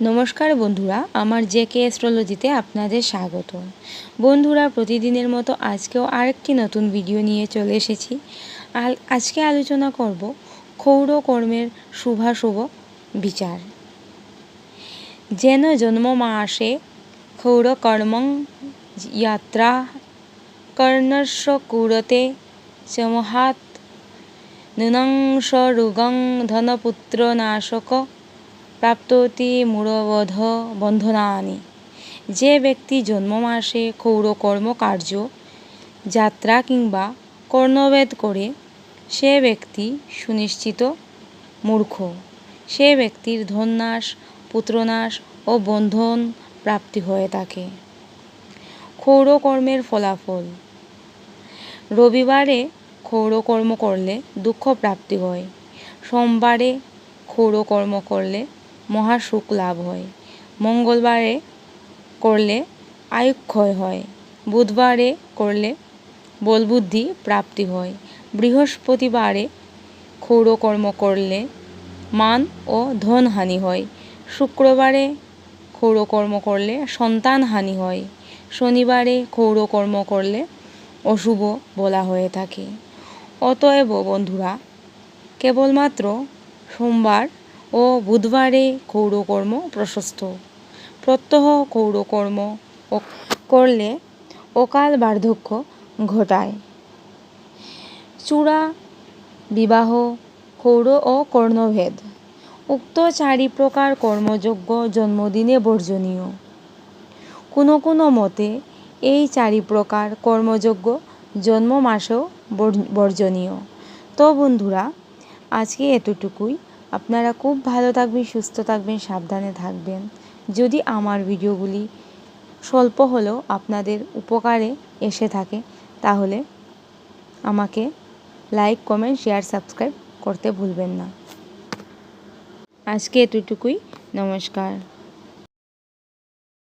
নমস্কার বন্ধুরা, আমার জে কে অ্যাস্ট্রোলজিতে আপনাদের স্বাগত বন্ধুরা, প্রতিদিনের মতো আজকেও আরেকটি নতুন ভিডিও নিয়ে চলে এসেছি। আজকে আলোচনা করব ক্ষৌর কর্মের শুভাশুভ বিচার। যেন জন্ম মাসে ক্ষৌর কর্মং যাত্রা কর্ণস্য কুরতে চমহাত নুনংস রুগং ধনপুত্র নাশক প্রাপ্ততি মূঢ়বধ বন্ধনানি। যে ব্যক্তি জন্ম মাসে ক্ষৌর কর্মকার্য যাত্রা কিংবা কর্ণভেদ করে, সে ব্যক্তি সুনিশ্চিত মূর্খ। সে ব্যক্তির ধননাশ, পুত্রনাশ ও বন্ধন প্রাপ্তি হয়ে থাকে। ক্ষৌর কর্মের ফলাফল। রবিবারে ক্ষৌরকর্ম করলে দুঃখ প্রাপ্তি হয়। সোমবারে ক্ষৌরকর্ম করলে মহাসুখ লাভ হয়। মঙ্গলবারে করলে আয়ুক্ষয় হয়, বুধবারে করলে বলবুদ্ধি প্রাপ্তি হয়। বৃহস্পতিবারে ক্ষৌরকর্ম করলে মান ও ধন হানি হয়। শুক্রবারে ক্ষৌরকর্ম করলে সন্তান হানি হয়। শনিবারে ক্ষৌরকর্ম করলে অশুভ বলা হয়ে থাকে। অতএব বন্ধুরা, কেবলমাত্র সোমবার ও বুধবারে ক্ষৌরকর্ম প্রশস্ত। প্রত্যহ ক্ষৌরকর্ম করলে অকাল বার্ধক্য ঘটায়। চূড়া, বিবাহ, ক্ষৌর ও কর্ণভেদ। উক্ত চারি প্রকার কর্মযোগ্য জন্মদিনে বর্জনীয়। কোনো কোনো মতে এই চারি প্রকার কর্মযোগ্য জন্ম মাসেও বর্জনীয়। তো বন্ধুরা, আজকে এতটুকুই। আপনারা খুব ভালো থাকবেন, সুস্থ থাকবেন, সাবধানে থাকবেন। যদি আমার ভিডিওগুলি স্বল্প হলেও আপনাদের উপকারে এসে থাকে, তাহলে আমাকে লাইক, কমেন্ট, শেয়ার, সাবস্ক্রাইব করতে ভুলবেন না। আজকে এতটুকুই। নমস্কার।